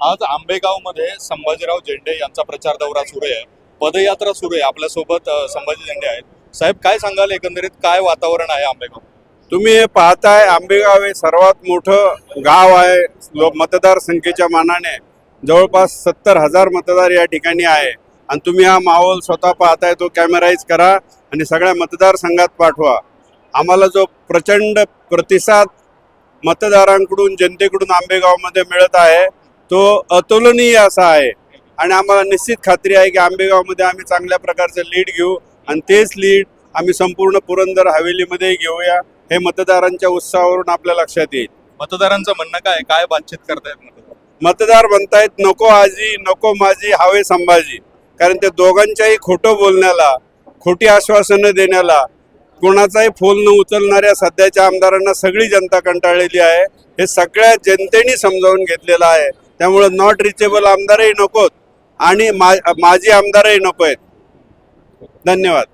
आज आंबेगावमध्ये संभाजीराव झेंडे यांचा प्रचार दौरा सुरू आहे. पदयात्रा सुरू आहे. आपल्यासोबत संभाजी झेंडे आहेत. साहेब काय सांगाल? एकंदरीत काय वातावरण आहे आंबेगाव? तुम्ही हे पाहताय आंबेगाव हे सर्वात मोठं गाव आहे. लो मतदारसंख्येच्या मानाने जवळपास सत्तर हजार मतदार या ठिकाणी आहे. आणि तुम्ही हा माहोल स्वतः पाहताय तो कॅमेराईज करा आणि सगळ्या मतदारसंघात पाठवा. आम्हाला जो प्रचंड प्रतिसाद मतदारांकडून जनतेकडून आंबेगावमध्ये मिळत आहे तो अतुलनीय असा आहे. आणि आम्हाला निश्चित खात्री आहे की आंबेगावमध्ये आम्ही चांगल्या प्रकारचं लीड घेऊ आणि तेच लीड आम्ही संपूर्ण पुरंदर हवेलीमध्ये घेऊया हे मतदारांच्या उत्साहावरून आपल्या लक्षात येईल. मतदारांचं म्हणणं काय? काय बातचीत करतायत मतदार? मतदार म्हणतायत नको आजी नको माझी हवे संभाजी. कारण ते दोघांच्याही खोटं बोलण्याला खोटी आश्वासनं देण्याला कोणाचाही फोल न उचलणाऱ्या सध्याच्या आमदारांना सगळी जनता कंटाळलेली आहे. हे सगळ्या जनतेने समजावून घेतलेलं आहे. त्यामुळं नॉट रिचेबल आमदारही नकोत आणि मा माझी आमदारही नको आहेत धन्यवाद.